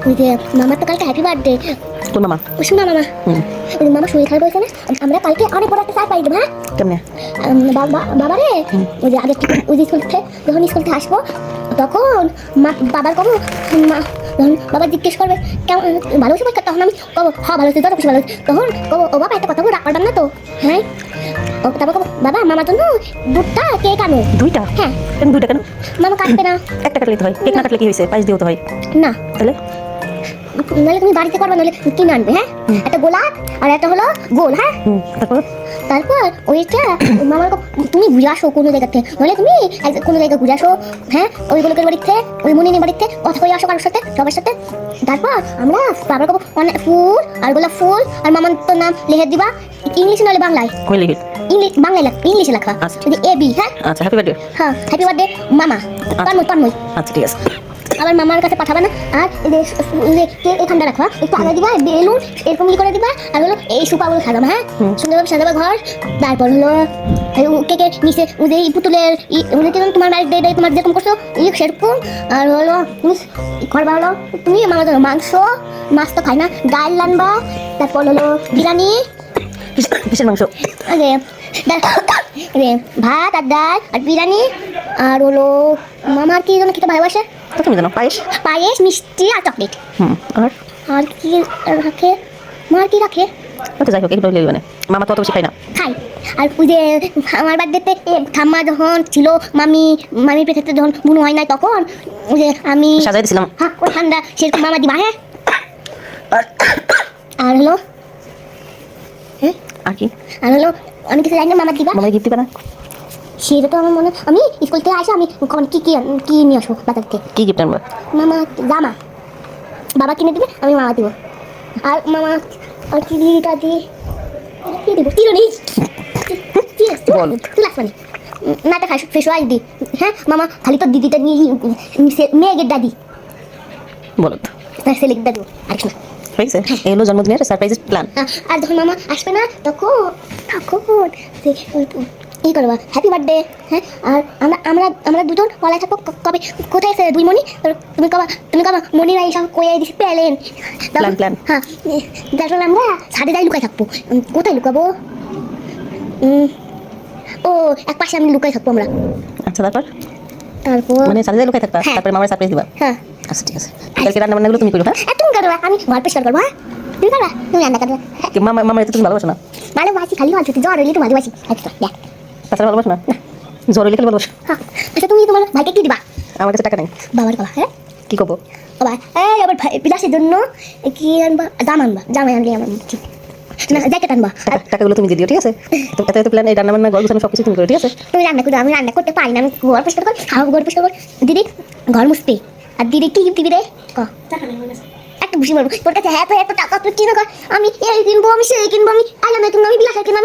ওই যে মামার আসব তখন মা বাবার কবো মা যখন বাবা জিজ্ঞেস করবে কেমন ভালো হয়েছে তখন আমি কবো হ্যাঁ ভালো হয়েছে যত ভালো তখন কবো ও বাবা একটা কথা বলে রাগ না তো হ্যাঁ ও তারপর বাবা মামার জন্য দুধটা কেক আনো। দুইটা? হ্যাঁ। কেন দুইটা কেন? মামা কাটবে না। একটা কাটলে তো হয়। কেক না কাটলে কি হয়েছে? দিও তো হয়। না। তাহলে? নাহলে তুমি বাড়িতে করবে নাহলে কিনে আনবে হ্যাঁ? একটা গোলাপ আর একটা হলো গোল হ্যাঁ? তারপর? তারপর ওইটা মামার তুমি ঘুরে আসো কোনো জায়গা থেকে। নাহলে তুমি কোনো জায়গায় ঘুরে আসো হ্যাঁ? ওই গোলকের থেকে ওই মনিনের থেকে কথা কই আসো কারোর সাথে সবার সাথে। তারপর আমরা বাবার কব অনেক ফুল আর গোলাপ ফুল আর মামার তো নাম লিখে দিবা। ইংলিশে নাহলে বাংলায়। কই লিখিত ইংলিশ বাংলায় লেখ ইংলিশে লেখা আচ্ছা। যদি এ বি হ্যাঁ? আচ্ছা হ্যাপি বার্থডে হ্যাঁ হ্যাপি বার্থডে মামা। তন্ময় তন্ময়। আচ্ছা ঠিক আছে। আবার মামার কাছে পাঠাবে না? আর এখানটা রাখবা। একটু আগে দিবা বেলুন এরকম করে দিবা আর হলো এই সুপাগুলো সাজাবা হ্যাঁ। সুন্দরভাবে সাজাবা ঘর। তারপর হলো কেকের নিচে যে পুতুলের যে কীরকম তোমার বাড়ির ডে তোমার যেরকম করছ এই সেরকম। আর হলো করবা হলো তুমি মামা মাংস মাছ তো খাই না ডাল রানবা তারপর হলো বিরিয়ানি কিসের- মাংস? ভাত আর ডাল আর বিরিয়ানি আর হলো মামার কি যেন খেতে ভালোবাসে? তো তুমি জানো পায়েস? পায়েস মিষ্টি আর চকলেট। হুম আর? আর কি রাখে? মার কি রাখে? তো যাই হোক এগুলো লিখবি মানে মামা তো অত বেশি খাই না। খাই আর ওই যে আমার বার্থডেতে ঠাম্মা যখন ছিল মামি মামির পেটেতে যখন বুনো হয় নাই তখন ওই যে আমি সাজাই দিছিলাম। হ্যাঁ ঠান্ডা সেরকম মামা দিবা হ্যাঁ? আর হলো হ্যাঁ? আর কি? আর হলো আমি কিছু জানি না মামা দিবা? মামাই গিফট দিবে না? সেটা তো আমার মনে আমি স্কুল থেকে আসে আমি কি কি কি নিয়ে আসব বাজার থেকে? কি গিফট আনব? মামা জামা। বাবা কিনে দিবে আমি মামা দিব। আর মামা আর কি দিদিটা দি কি দিব? তিরনি বল। তুই লাগবে না না তা ফেস ওয়াশ দি। হ্যাঁ মামা খালি তো দিদিটা নিয়ে মেয়েগের দাদি। বলো তো। ছেলের দাদু আর কিছু না হয়েছে? এই হলো জন্মদিনের সারপ্রাইজ প্ল্যান আর যখন মামা আসবে না তখন তখন ই করবা? হ্যাপি বার্থডে হ্যাঁ? আর আমরা আমরা আমরা দুজন পলায় থাকব। কবে কোথায় আছে দুই মনি তুমি কবা তুমি কবা মনিরা এইসব কয়ে দিছি প্যালেন Plan, plan. হ্যাঁ তারপর আমরা ছাদে যাই লুকাই থাকব। কোথায় লুকাবো? ও এক পাশে আমি লুকাই থাকব আমরা। আচ্ছা তারপর? তারপর মানে সাজে লোকে থাকবা? হ্যাঁ। তারপরে মামার সারপ্রাইজ দিবা? হ্যাঁ। আচ্ছা ঠিক আছে। কালকে রান্না বান্নাগুলো তুমি করো হ্যাঁ? তুমি করবা আমি ঘর পরিষ্কার করব হ্যাঁ? তুমি করবা তুমি রান্না করবা কি মামা তুমি ভালোবাসো না? ভালোবাসি খালি ভালো জ্বর হইলে তো ভালোবাসি আচ্ছা দেখ। তাছাড়া ভালোবাসো না? জ্বর হলে খালি ভালোবাসো। হ্যাঁ আচ্ছা তুমি তোমার ভাইকে কি দিবা? আমার কাছে টাকা নেই। বাবার কথা হ্যাঁ? কি করব? বাবা এই আবার বিলাসের জন্য কি আনবা? জাম আনবা জামাই আনলে আমার ঠিক না জ্যাকেট আনবা। আর টাকা- টাকাগুলো তুমি দিয়ে দিও ঠিক আছে? তো এত এত প্ল্যান এই রান্না বান্না গল্প সব কিছু তুমি করো ঠিক আছে? তুমি রান্না করো আমি রান্না করতে পারি না আমি ঘর পরিষ্কার করি খাওয়া ঘর পরিষ্কার করি দিদি ঘর মুছতে আর দিদি কি দিবি রে? ক। একটা বুঝি মারবো। তোর কাছে হ্যাঁ তো এত টাকা তুই কিনে কর। আমি এই কিনবো আমি সেই কিনবো আমি আলামে কিনবো আমি বিলাসে কিনবো